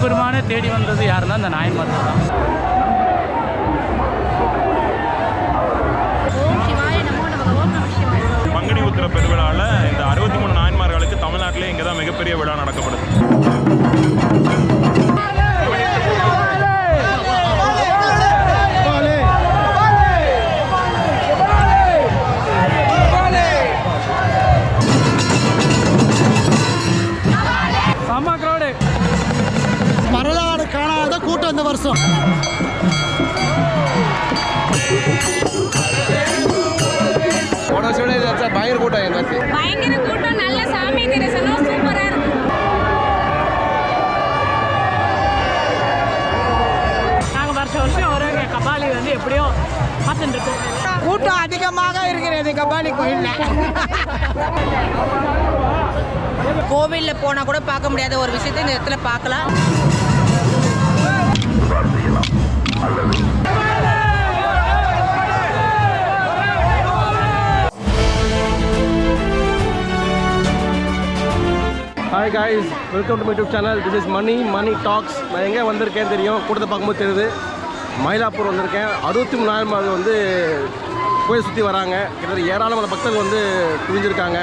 சிவபெருமானே தேடி வந்தது யாருன்னா இந்த நாயன்மார் தான். பங்குனி உத்திர பெருவிழாவில் இந்த அறுபத்தி மூணு நாயன்மார்களுக்கு தமிழ்நாட்டிலே இங்கே தான் மிகப்பெரிய விழா நடக்கப்படுது. பயங்கர கூட்டம் பயங்கர கூட்டம் நல்ல சாமி தரிசனம் சூப்பரா இருக்கு. நாங்கள் வருஷம் வருஷம் வருவாங்க கபாலி வந்து எப்படியோ பார்த்துட்டு இருக்கோம். கூட்டம் அதிகமாக இருக்கிறது கபாலி கோயிலில். கோவிலில் போனால் கூட பார்க்க முடியாத ஒரு விஷயத்தை இந்த இடத்துல பார்க்கலாம். Hi guys welcome to YouTube channel this is Mani Mani talks நான் எங்கே வந்திருக்கேன்னு தெரியும். கூட்டத்தை பார்க்கும்போது தெரியுது. மயிலாப்பூர் வந்திருக்கேன். அறுபத்தி மூணாயிரம் அது வந்து கோயில் சுற்றி வராங்க. கிட்டத்தட்ட ஏராளமான பக்தர்கள் வந்து குவிஞ்சிருக்காங்க.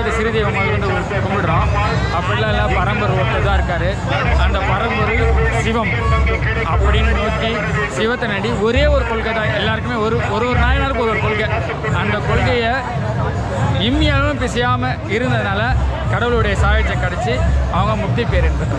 நிறைய தெய்வத்தை சிறு தெய்வமாக வந்து கும்பிடுறோம். அப்படிலாம் இல்லை பரம்பரை ஒருத்தர் தான் இருக்கார். அந்த பரம்பரை சிவம் அப்படின்னு நோக்கி சிவத்தை நடி ஒரே ஒரு கொள்கை தான். எல்லாருக்குமே ஒரு ஒரு ஒரு நாயனாருக்கும் ஒரு ஒரு கொள்கை. அந்த கொள்கையை இம்மியாலும் பிசையாமல் இருந்ததுனால கடவுளுடைய சாயத்தை கிடச்சி அவங்க முக்தி பேர் என்பது.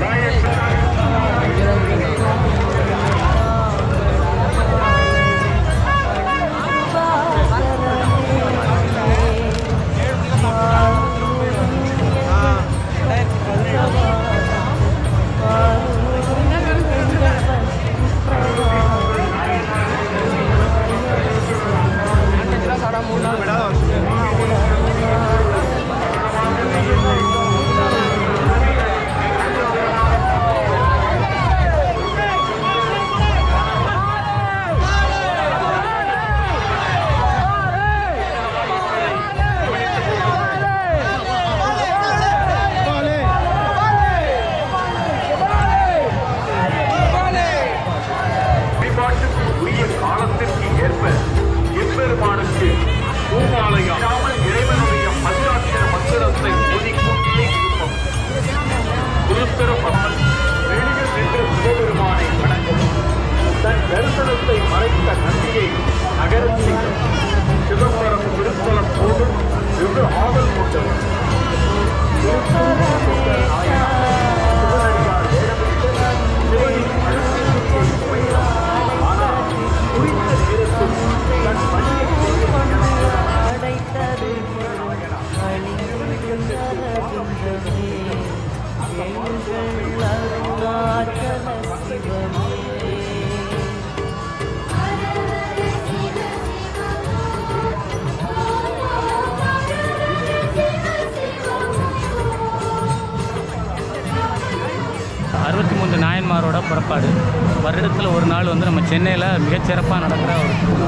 சென்னையில் மிகச்சிறப்பாக நடக்கிற ஒரு திருவிழா.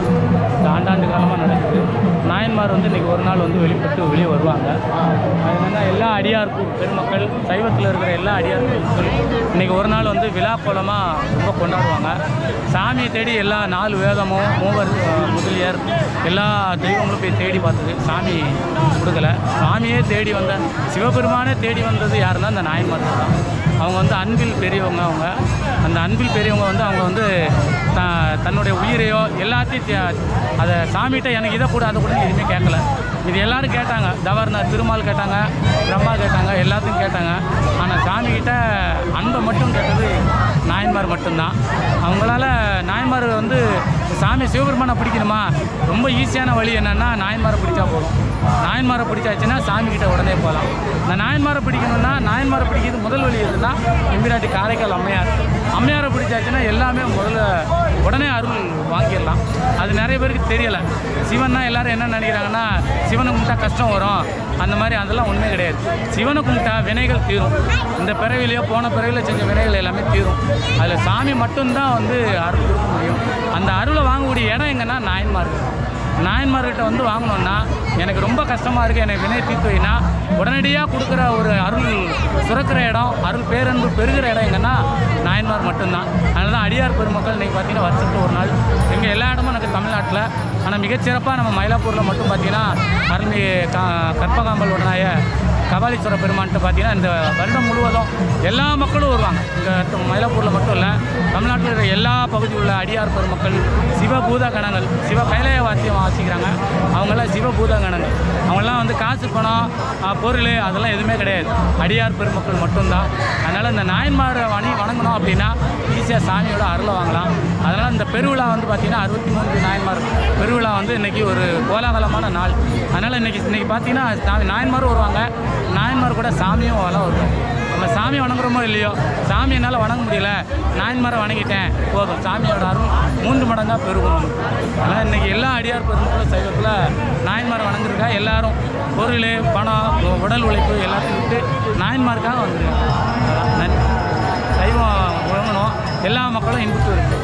ஆண்டாண்டு காலமாக நடக்குது. நாயன்மார் வந்து இன்றைக்கி ஒரு நாள் வந்து வெளிப்பட்டு வெளியே வருவாங்க. அது என்னென்னா எல்லா அடியார்க்கும் பெருமக்கள் சைவத்தில் இருக்கிற எல்லா அடியார்கள் இன்றைக்கி ஒரு நாள் வந்து விழா கோலமாக ரொம்ப கொண்டாடுவாங்க. சாமியை தேடி எல்லா நாலு வேதமும் மூவர் அஹ், முதலியார் எல்லா தெய்வங்களும் போய் தேடி பார்த்தது. சாமி கொடுக்கல. சாமியே தேடி வந்த சிவபெருமானே தேடி வந்தது யாருன்னா அந்த நாயன்மார் தான். அவங்க வந்து அன்பில் பெரியவங்க அவங்க. அந்த அன்பில் பெரியவங்க வந்து அவங்க வந்து த தன்னுடைய உயிரையோ எல்லாத்தையும் அதை சாமிகிட்ட எனக்கு இதை கூட அதை கூட எதுவுமே கேட்கல. இது எல்லோரும் கேட்டாங்க. தவர்னர் திருமால் கேட்டாங்க பிரம்மா கேட்டாங்க எல்லாத்தையும் கேட்டாங்க. ஆனால் சாமிகிட்ட அன்பை மட்டும் கேட்டது நாயன்மார் மட்டும்தான். அவங்களால நாயன்மார் வந்து சாமி சிவபெருமானை பிடிக்கணுமா? ரொம்ப ஈஸியான வழி என்னென்னா நாயன்மாரை பிடிச்சா போதும். நாயன்மாரை பிடிச்சாச்சுன்னா சாமிக்கிட்ட உடனே போகலாம். இந்த நாயன்மாரை பிடிக்கணும்னா நாயன்மாரை பிடிக்கிறது முதல் வழி எதுனா எம்பிராட்டி காரைக்கால் அம்மையார். அம்மையாரை பிடிச்சாச்சுன்னா எல்லாமே முதல்ல உடனே அருள் வாங்கிடலாம். அது நிறைய பேருக்கு தெரியலை. சிவன்னா எல்லாரும் என்ன நினைக்கிறாங்கன்னா சிவனை கும்பிட்டா கஷ்டம் வரும். அந்த மாதிரி அதெல்லாம் உண்மை கிடையாது. சிவனை கும்பிட்டா வினைகள் தீரும். இந்த பிறவிலையோ போன பிறவியில் செஞ்ச வினைகள் எல்லாமே தீரும். அதில் சாமி மட்டும்தான் வந்து அருள் கொடுக்க முடியும். அந்த அருளை வாங்கக்கூடிய இடம் எங்கன்னா நாயன்மார்கள். நாயன்மார்கிட்ட வந்து வாங்கினோன்னா எனக்கு ரொம்ப கஷ்டமாக இருக்குது எனக்கு வினை தீர்த்துவினா உடனடியாக கொடுக்குற ஒரு அருள் சுரக்கிற இடம் அருள் பேரன்பு பெருகிற இடம் எங்கன்னா நாயன்மார் மட்டும்தான். அதனால தான் அடியார் பெருமக்கள் இன்றைக்கி பார்த்தீங்கன்னா வருஷத்துக்கு ஒரு நாள். எங்கள் எல்லா இடமும் எனக்கு தமிழ்நாட்டில். ஆனால் மிகச்சிறப்பாக நம்ம மயிலாப்பூரில் மட்டும் பார்த்தீங்கன்னா அருள்மிகு கா கற்பகாம்பல் உடனாய கபாலீஸ்வர பெருமான்ட்டு பார்த்தீங்கன்னா இந்த வருடம் முழுவதும் எல்லா மக்களும் வருவாங்க. இந்த மயிலாப்பூரில் மட்டும் இல்லை தமிழ்நாட்டில் இருக்கிற எல்லா பகுதியில் உள்ள அடியார் பெருமக்கள் சிவபூத கணங்கள் சிவ கைலாய வாசியம் வாசிக்கிறாங்க அவங்கெல்லாம் சிவபூத கணங்கள் அவங்கெல்லாம் வந்து காசு பணம் பொருள் அதெல்லாம் எதுவுமே கிடையாது. அடியார் பெருமக்கள் மட்டும்தான். அதனால் இந்த நாயன்மாரை வணி வணங்கணும் அப்படின்னா ஈஸியாக சாமியோட அருளை வாங்கலாம். அதனால் இந்த பெருவிழா வந்து பார்த்திங்கன்னா அறுபத்தி மூணு நாயன்மார் பெருவிழா வந்து இன்றைக்கி ஒரு கோலாகலமான நாள். அதனால் இன்றைக்கி இன்றைக்கி பார்த்திங்கன்னா சாமி நாயன்மாரும் வருவாங்க. நாயன்மார் கூட சாமியும் வளம் வரும். நம்ம சாமி வணங்குறோமோ இல்லையோ சாமி என்னால் வணங்க முடியல. நாயன்மாரை வணங்கிட்டேன். போதும். சாமியோட அருள் மூன்று மடங்காக பெருகும். ஆனால் அதனால் இன்றைக்கி எல்லா அடியார் பெருமக்களும் சைவத்தில் நாயன்மாரை வணங்குறதுக்கா எல்லாரும் பொருள் பணம் உடல் உழைப்பு எல்லாத்தையும் விட்டு நாயன்மாருக்காக வந்துருக்காங்க. நன்றி. சைவம் வழங்கணும் எல்லா மக்களும் இன்புட்டு இருக்கு.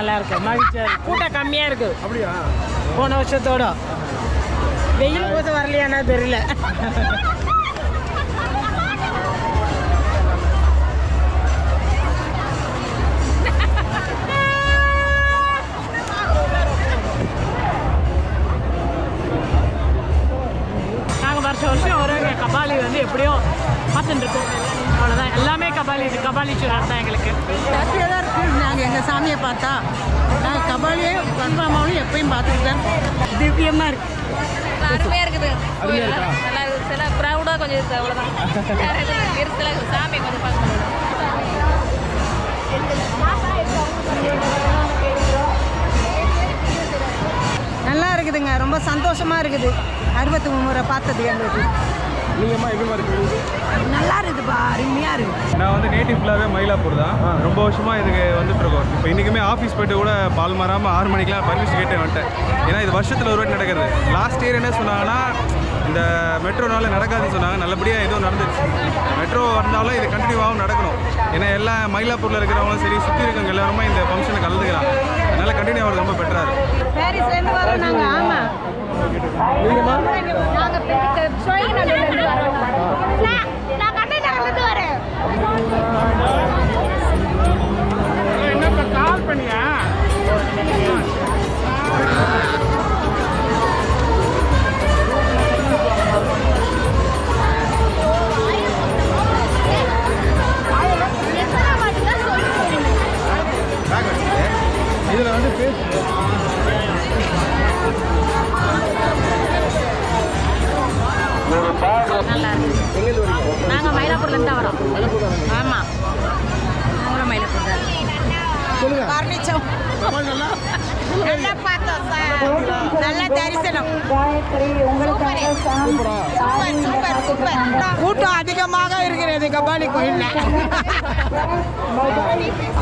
நல்லா இருக்கு மகிழ்ச்சியாக இருக்கு. கூட்டம் கம்மியாக இருக்கு. அப்படியா? போன வருஷத்தோட. வெயில் போது வரலையானா தெரியல. நாங்கள் வருஷம் வருஷம் வருவாங்க கபாலி வந்து எப்படியும் பார்த்துட்டு இருக்கோம். அவ்வளோதான் எல்லாமே கபாலி இது கபாலி தான் எங்களுக்கு. ஹாப்பியாக தான் இருக்குது நாங்கள் எங்கள் சாமியை பார்த்தா நாங்கள் கபாலியே கன்ஃபார்மாகவும் எப்பயும் பார்த்துட்டு தான் திவ்யமாக இருக்கு. அருமையாக இருக்குது? நல்லா இருக்குது சில கொஞ்சம் இருக்குது அவ்வளோதான் இருக்குது சாமி கொஞ்சம் பார்க்கணும் நல்லா இருக்குதுங்க. ரொம்ப சந்தோஷமாக இருக்குது. அறுபத்தி முறை பார்த்தது எங்களுக்கு. நீங்கம்மா எப்படிமா இருக்கு நல்லா இருக்குதுப்பா அருமையாக இருக்குது நான் வந்து நேட்டிவ் ஃபுல்லாகவே மயிலாப்பூர் தான். ரொம்ப வருஷமாக இதுக்கு வந்துட்டு இருக்கோம். இப்போ இன்றைக்குமே ஆஃபீஸ் போயிட்டு கூட பால் மாறாமல் ஆறு மணிக்கெலாம் பர்மிஷன் கேட்டு வந்துட்டேன் ஏன்னா இது வருஷத்தில் ஒரு வாட்டி நடக்கிறது. லாஸ்ட் இயர் என்ன சொன்னாங்கன்னா இந்த மெட்ரோனால நடக்காதுன்னு சொன்னாங்க. நல்லபடியாக எதுவும் நடந்துச்சு. மெட்ரோ வந்தாலும் இது கண்டினியூவாகவும் நடக்கணும். ஏன்னா எல்லா மயிலாப்பூரில் இருக்கிறவங்களும் சரி சுற்றி இருக்கவங்க எல்லாருமே இந்த ஃபங்க்ஷனை கலந்துக்கலாம். அதனால் கண்டினியூ ஆகிறது ரொம்ப பெட்டராக இருக்கும் நாங்கள்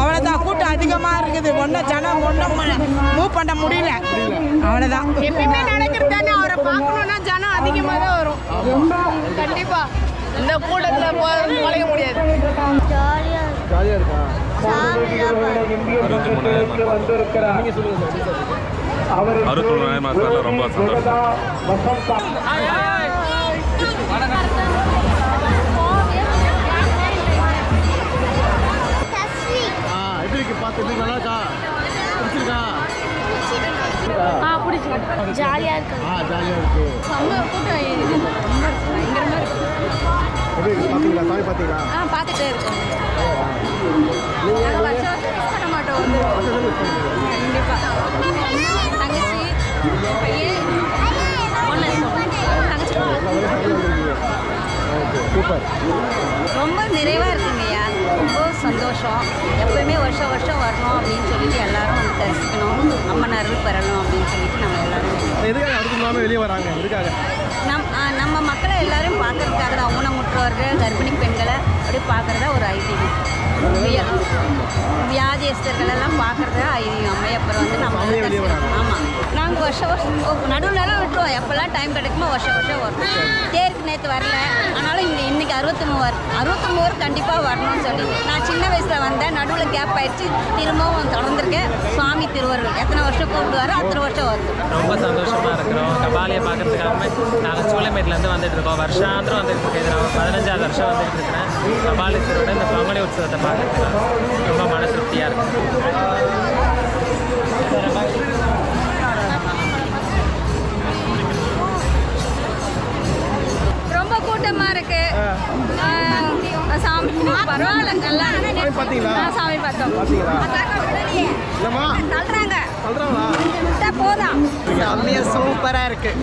அவ்வளோதான் கூட்டம் அதிகமாக இருக்குது. ஒன்றும் ஜனம் ஒன்றும் மூவ் பண்ண முடியல. அவ்வளோதான் எப்பயுமே நடக்கிறது தானே. அவரை பார்க்கணுன்னா ஜனம் அதிகமாக தான் வரும். கண்டிப்பாக இந்த கூட்டத்தில் போ நுழைய முடியாது. ஜாலியாக இருக்கா அறுபத்தி மூணாயிரம் ரொம்ப சந்தோஷம். எப்படி இருக்கு பார்த்து எப்படி நல்லா இருக்கா பிடிச்சிருக்கா? ஆ பிடிச்சி ஜாலியாக இருக்கு. ஆ ஜாலியாக இருக்கு. செம்ம கூட்டம் ரொம்ப பயங்கரமாக இருக்கு. எப்படி இருக்கு? பார்த்தீங்களா சாமி பார்த்தீங்களா ஆ பார்த்துட்டே இருக்கோம். நாங்கள் வருஷம் வருஷம் மிஸ் பண்ண மாட்டோம் வந்து. கண்டிப்பாக தங்கச்சி பையன் ஒன்று தங்கச்சி சூப்பர் ரொம்ப நிறைவாக இருக்குங்கய்யா. ரொம்ப சந்தோஷம். எப்பவுமே வருஷம் வருஷம் வரணும் அப்படின்னு சொல்லிட்டு எல்லாரும் வந்து தரிசிக்கணும். அம்மன் அருள் பெறணும் அப்படின்னு சொல்லிட்டு நம்ம எல்லாரும் எதுக்காக அடுத்து இல்லாமல் வெளியே வராங்க? எதுக்காக? நம் நம்ம மக்களை எல்லாரும் பார்க்கறதுக்காக தான் ஊனமுற்றோர்கள் கர்ப்பிணி பெண்களை அப்படி பார்க்குறதா ஒரு ஐதீகம். வியா- வியாதியஸ்தர்கள் எல்லாம் பார்க்குறதா ஐதீகம். அம்மையப்பர் வந்து நம்ம. ஆமாம் நாங்கள் வருஷம் வருஷம் நடுவுலலாம் விட்டுருவோம். எப்போல்லாம் டைம் கிடைக்குமோ வருஷம் வருஷம் வரும் தேருக்கு நேற்று வரல. ஆனாலும் இங்கே இன்னைக்கு அறுபத்தி மூவர் அறுபத்தி கண்டிப்பாக வரணும்னு சொல்லி நான் சின்ன வயசில் வந்தேன். நடுவில் கேப் ஆயிடுச்சு. திரும்பவும் தொடர்ந்துருக்கேன். சுவாமி திருவருள். எத்தனை வருஷம் கூப்பிடுவாரோ அத்தனை வருஷம் வருது. ரொம்ப சந்தோஷமாக இருக்கிறோம். கபாலியை பார்க்கறதுக்காக நாங்கள் சூளமேட்லேருந்து வந்துட்டு இருக்கோம். வருஷாந்திரம் வந்துட்டு இருக்கேன் நான் பதினஞ்சாவது வருஷம் வந்துட்டு இருக்கிறேன். கபாலீஸ்வரோட இந்த பங்குனி உற்சவத்தை பார்க்கறதுக்காக. ரொம்ப மன திருப்தியாக இருக்கு. கூட்டமாக இருக்கு. ஆ, சாமி பரவாயில்ல நல்லா பார்த்தோம். தள்ளுறாங்க. இருக்குது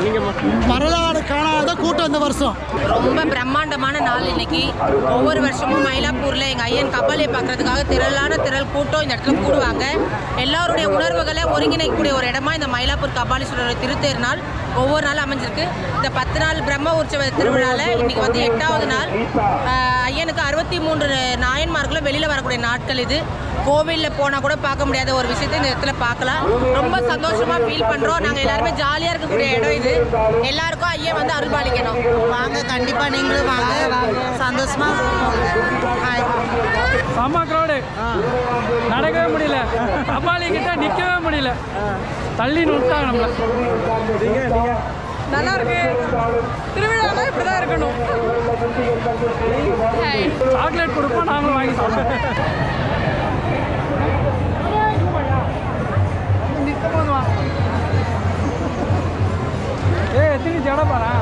நீங்கம்மா வரலாறு காணாத கூட்டம் இந்த வருஷம். ரொம்ப பிரம்மாண்டமான நாள் இன்னைக்கு. ஒவ்வொரு வருஷமும் மயிலாப்பூரில் எங்கள் ஐயன் கபாலியை பார்க்கறதுக்காக திரளான திரள் கூட்டம் இந்த இடத்துல கூடுவாங்க. எல்லாருடைய உணர்வுகளை ஒருங்கிணைக்கக்கூடிய ஒரு இடமா இந்த மயிலாப்பூர் கபாலீஸ்வரர் திருத்தேர் நாள் ஒவ்வொரு நாளும் அமைஞ்சிருக்கு. இந்த பத்து நாள் பிரம்ம உற்சவ திருவிழாவில் இன்னைக்கு வந்து எட்டாவது நாள். ஐயனுக்கு அறுபத்தி மூன்று நாயன்மார்களும் வெளியில் வரக்கூடிய நாட்கள் இது. கோவிலில் போனால் கூட பார்க்க முடியாத ஒரு விஷயத்தை இந்த இடத்துல பார்க்கலாம். ரொம்ப சந்தோஷமாக ஃபீல் பண்ணுறோம் நாங்கள் எல்லாருமே ஜாலியாக இருக்கக்கூடிய இடம் இது. எல்லாருக்கும் ஐயன் வந்து அருள்பாலிக்கணும் வாங்க கண்டிப்பாக நீங்களும் வாங்க. சந்தோஷமா ஹாய் செம்ம க்ரௌடு நடக்கவே முடியல. கபாலி கிட்ட நிற்கவே முடியல தள்ளி விட்டாங்க நம்மள நல்லா இருக்கு திருவிழானா இப்படி தான் இருக்கணும் சாக்லேட் கொடுப்போம் நாங்களும் வாங்கி சாப்பிடுவோம் ஏய் எத்தனை ஜட பாரா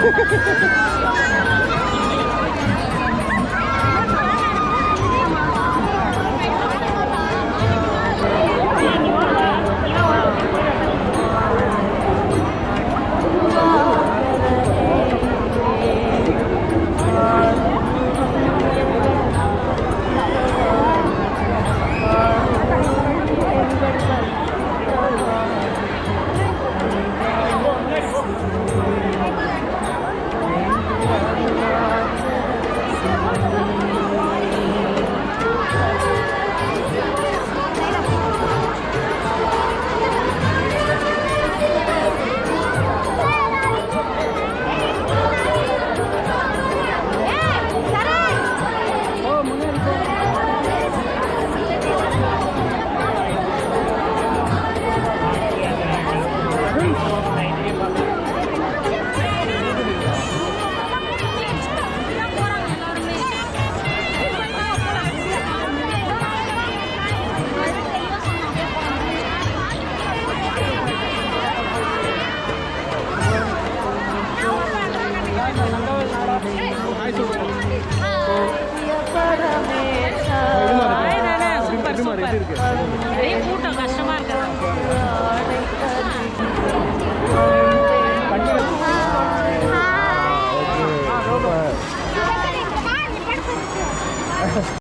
ハハハハ!